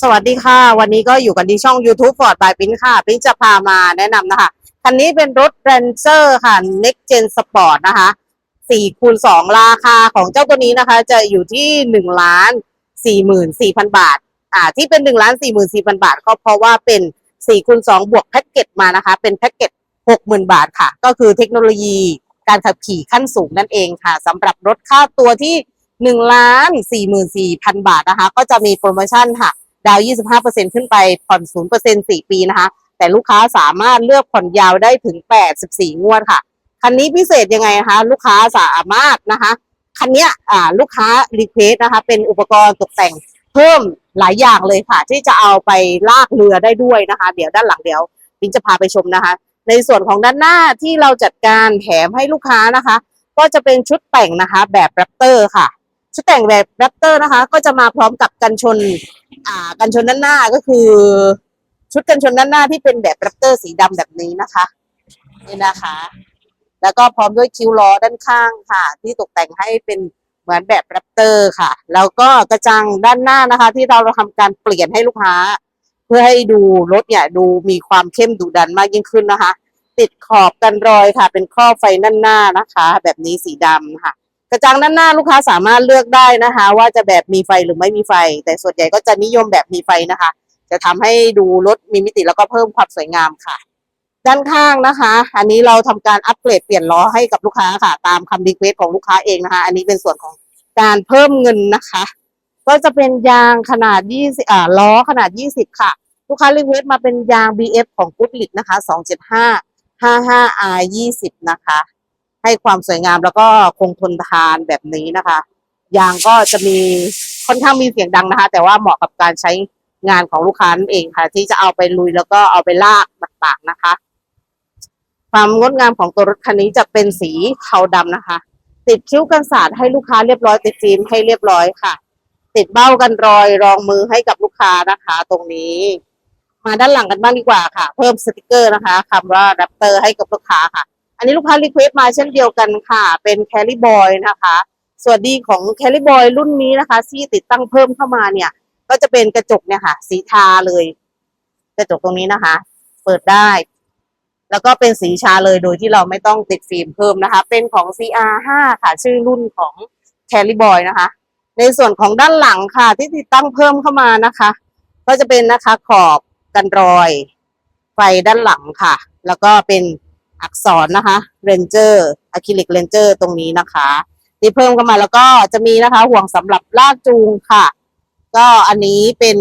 สวัสดีค่ะ วันนี้ก็อยู่กันที่ช่อง YouTube Ford by ปิ้นค่ะ ปิ้นจะพามาแนะนำนะคะ คันนี้เป็นรถ Ranger ค่ะ Next Gen Sport นะคะ4คูณ2ราคาของเจ้าตัวนี้นะคะ จะอยู่ที่1ล้าน44,000 บาท อ่า ที่เป็น1ล้าน44,000 บาท ก็เพราะว่าเป็น4คูณ2บวกแพ็กเกจมานะคะ เป็นแพ็กเกจ60,000 บาทค่ะ ก็คือเทคโนโลยีการขับขี่ขั้นสูงนั่นเองค่ะสำหรับรถค่าตัวที่1ล้าน44,000 บาทนะคะ ก็จะมีโปรโมชั่นค่ะ ดาว 25%ขึ้นไปผ่อน 0% 4 ปีนะคะ แต่ลูกค้าสามารถเลือกผ่อนยาวได้ถึง 84 งวดค่ะ คันนี้พิเศษยังไงนะคะ ลูกค้าสามารถนะคะ คันนี้อ่าลูกค้ารีเควสนะคะ เป็นอุปกรณ์ตกแต่งเพิ่มหลายอย่างเลยค่ะ ที่จะเอาไปลากเรือได้ด้วยนะคะ เดี๋ยวด้านหลังเดี๋ยวปินจะพาไปชมนะคะ ในส่วนของด้านหน้าที่เราจัดการแถมให้ลูกค้านะคะ ก็จะเป็นชุดแต่งนะคะ แบบแรปเตอร์ค่ะ ชุดแต่งแบบแรปเตอร์นะคะ ก็จะมาพร้อมกับกันชน อ่า กันชนด้านหน้าก็คือ ชุดกันชนด้านหน้าที่เป็นแบบแรปเตอร์สีดำแบบนี้นะคะนี่นะคะ แล้วก็พร้อมด้วยคิ้วล้อด้านข้างค่ะ ที่ตกแต่งให้เป็นเหมือนแบบแรปเตอร์ค่ะ แล้วก็กระจังด้านหน้านะคะ ที่เราทำการเปลี่ยนให้ลูกค้า เพื่อให้ดูรถเนี่ยดูมีความเข้มดุดันมากยิ่งขึ้นนะคะ ติดขอบกันรอยค่ะ เป็นครอไฟด้านหน้านะคะ แบบนี้สีดำค่ะ กระจังด้านหน้าลูกค้าสามารถเลือกได้นะคะ ว่าจะแบบมีไฟหรือไม่มีไฟ แต่ส่วนใหญ่ก็จะนิยมแบบมีไฟนะคะ จะทำให้ดูรถมีมิติแล้วก็เพิ่มความสวยงามค่ะ ด้านข้างนะคะ อันนี้เราทำการอัปเกรดเปลี่ยนล้อให้กับลูกค้าค่ะ ตามคำรีเควสของลูกค้าเองนะคะ อันนี้เป็นส่วนของการเพิ่มเงินนะคะ ก็จะเป็นยางขนาด20อ่าล้อขนาด 20 ค่ะ ลูกค้ารีเควสมาเป็นยาง BF ของ Goodlit นะคะ 275 55R 20 นะคะ ให้ความสวยงามแล้วก็คงทนทานแบบนี้นะคะ ยางก็จะมีค่อนข้างมีเสียงดังนะคะ แต่ว่าเหมาะกับการใช้งานของลูกค้านั่นเองค่ะ ที่จะเอาไปลุยแล้วก็เอาไปลากต่างๆนะคะ ความงดงามของตัวรถคันนี้จะเป็นสีเทาดำนะคะ ติดคิ้วกันสาดให้ลูกค้าเรียบร้อยติดฟิล์มให้เรียบร้อยค่ะ ติดเบ้ากันรอยรองมือให้กับลูกค้านะคะ ตรงนี้มาด้านหลังกันบ้างดีกว่าค่ะ เพิ่มสติกเกอร์นะคะคำว่าแรปเตอร์ให้กับลูกค้าค่ะ อันนี้ลูกค้ารีเควสต์มาเช่นเดียวกันค่ะ เป็นแคล r บอยนะคะส่วัสดีของแคล r บอยรุ่นนี้นะคะ ที่ติดตั้งเพิ่มเข้ามาเนี่ย ก็จะเป็นกระจกเนี่ยค่ะ สีทาเลย กระจกตรงนี้นะคะ เปิดได้ แล้วก็เป็นสีชาเลยโดยที่เราไม่ต้องติดฟิล์มเพิ่มนะคะ เป็นของ CR5 ค่ะ ชื่อรุ่นของแคล r บอยนะคะ ในส่วนของด้านหลังค่ะ ที่ติดตั้งเพิ่มเข้ามานะคะ ก็จะเป็นนะคะขอบกันรอย ไฟด้านหลังค่ะ แล้วก็เป็น อักษรนะคะ Ranger อะคริลิก Ranger ตรงนี้นะคะที่เพิ่มเข้ามาแล้วก็จะมีนะคะ ห่วงสำหรับลากจูงค่ะ ก็อันนี้เป็น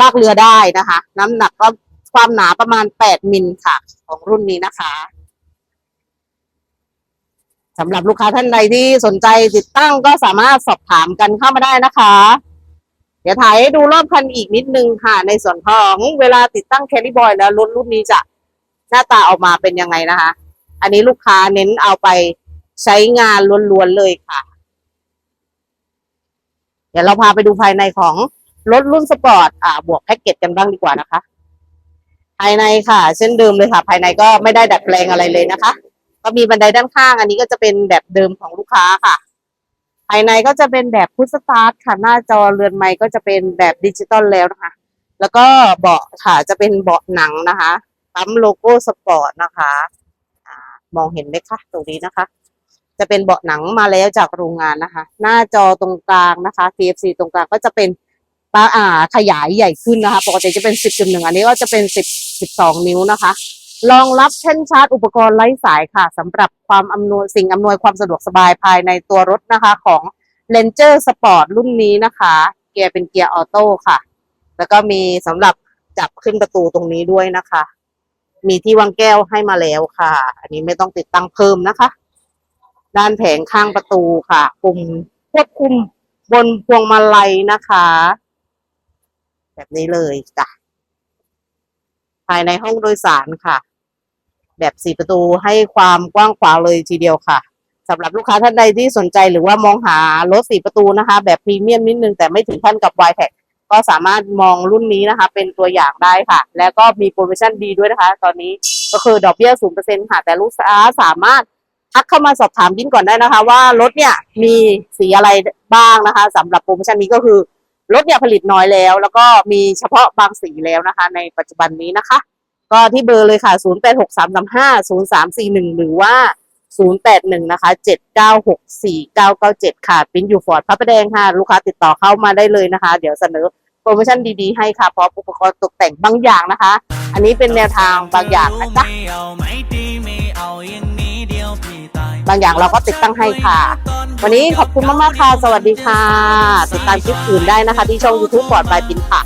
ลากเรือได้นะคะ น้ำหนักก็ความหนาประมาณ 8 มิลค่ะ ของรุ่นนี้นะคะสำหรับลูกค้าท่านใดที่สนใจติดตั้งก็สามารถสอบถามกันเข้ามาได้นะคะ เดี๋ยวถ่ายให้ดูรอบคันอีกนิดนึงค่ะ ในส่วนของเวลาติดตั้งแคลิบอยแล้วรถรุ่นนี้จะ หน้าตาออกมาเป็นยังไงนะคะ อันนี้ลูกค้าเน้นเอาไปใช้งานล้วนๆเลยค่ะ เดี๋ยวเราพาไปดูภายในของรถรุ่นสปอร์ตอ่าบวกแพ็กเกจกันบ้างดีกว่านะคะ ภายในค่ะ เช่นเดิมเลยค่ะ ภายในก็ไม่ได้ดัดแปลงอะไรเลยนะคะ ก็มีบันไดด้านข้าง อันนี้ก็จะเป็นแบบเดิมของลูกค้าค่ะ ภายในก็จะเป็นแบบพุทสตาร์ทค่ะ หน้าจอเรือนไม้ก็จะเป็นแบบดิจิตอลแล้วนะคะ แล้วก็เบาะค่ะจะเป็นเบาะหนังนะคะ ปั๊มโลโก้สปอร์ตนะคะมองเห็นไหมคะตรงนี้นะคะ จะเป็นเบาะหนังมาแล้วจากโรงงานนะคะ หน้าจอตรงกลางนะคะ TFC ตรงกลางก็จะเป็นปาอ่าขยายใหญ่ขึ้นนะคะ ปกติจะเป็น 10.1 อันนี้ก็จะเป็น 10 12 นิ้วนะคะรองรับเช่นชาร์จอุปกรณ์ไร้สายค่ะสำหรับความอำนวยสิ่งอำนวยความสะดวกสบายภายในตัวรถนะคะของ Ranger Sport รุ่นนี้นะคะ เกียร์เป็นเกียร์ออโต้ค่ะ แล้วก็มีสำหรับจับขึ้นประตูตรงนี้ด้วยนะคะ มีที่วางแก้วให้มาแล้วค่ะ อันนี้ไม่ต้องติดตั้งเพิ่มนะคะ ด้านแผงข้างประตูค่ะปุ่มควบคุมบนพวงมาลัยนะคะ แบบนี้เลยจ้ะภายในห้องโดยสารค่ะ แบบสี่ประตูให้ความกว้างขวางเลยทีเดียวค่ะสำหรับลูกค้าท่านใดที่สนใจหรือว่ามองหารถสี่ประตูนะคะ แบบพรีเมียมนิดนึงแต่ไม่ถึงขั้นกับ y t e c ก็สามารถมองรุ่นนี้นะคะ เป็นตัวอย่างได้ค่ะ แล้วก็มีโปรโมชั่นดีด้วยนะคะ ตอนนี้ก็คือดอกเบี้ยศูนเปอร์เซ็นค่ะ แต่ลูกค้าสามารถทักเข้ามาสอบถามบินก่อนได้นะคะ ว่ารถเนี่ยมีสีอะไรบ้างนะคะสำหรับโปรโมชั่นนี้ก็คือรถเนี่ยผลิตน้อยแล้ว แล้วก็มีเฉพาะบางสีแล้วนะคะ ในปัจจุบันนี้นะคะ ก็ที่เบอร์เลยค่ะ 0 8 6 3 3 5 0 3 4 1 หรือว่า 081 นะคะ 796 4997 ค่ะปิ้นอยู่ฟอร์ดพระประแดงค่ะ ลูกค้าติดต่อเข้ามาได้เลยนะคะ เดี๋ยวเสนอ โปรโมชั่นดีๆให้ค่ะพร้อมอุปกรณ์ตกแต่งบางอย่างนะคะ อันนี้เป็นแนวทางบางอย่างนะจ๊ะบางอย่างเราก็ติดตั้งให้ค่ะ วันนี้ขอบคุณมากๆค่ะ สวัสดีค่ะติดตามคลิปอื่นได้นะคะ ที่ช่อง YouTube ปลอดปลายปินค่ะ